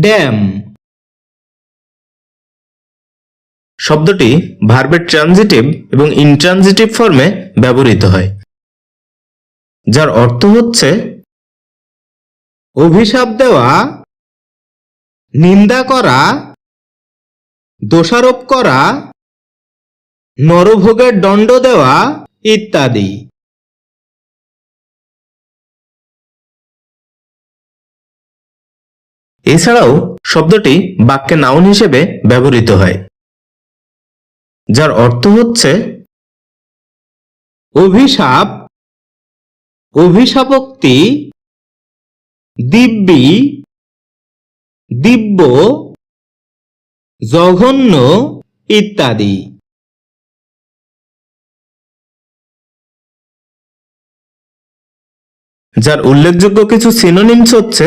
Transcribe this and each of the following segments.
Dam. শব্দটি ভার্বের transitive এবং ইনট্রানজিটিভ ফর্মে ব্যবহৃত হয়, যার অর্থ হচ্ছে অভিশাপ দেওয়া, নিন্দা করা, দোষারোপ করা, নরভোগের দণ্ড দেওয়া ইত্যাদি। এছাড়াও শব্দটি বাক্যে নাউন হিসেবে ব্যবহৃত হয়, যার অর্থ হচ্ছে অভিশাপ, অভিশাপোক্তি, দিব্যি, দিব্য, জঘন্য ইত্যাদি। যার উল্লেখযোগ্য কিছু সিনোনিমস হচ্ছে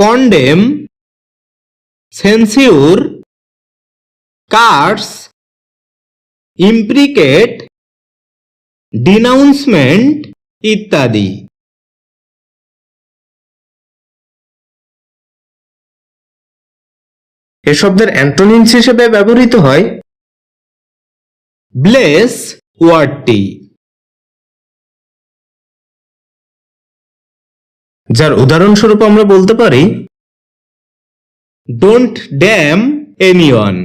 কন্ডেম সেন্সিউর কার্স ইমপ্রিকেট ডিনাউন্সমেন্ট ইত্যাদি। এ শব্দের অ্যান্টোনিমস হিসেবে ব্যবহৃত হয় ব্লেস ওয়ার্ডটি যার উদাহরণস্বরূপ আমরা বলতে পারি ডোন্ট ড্যাম এনিওয়ান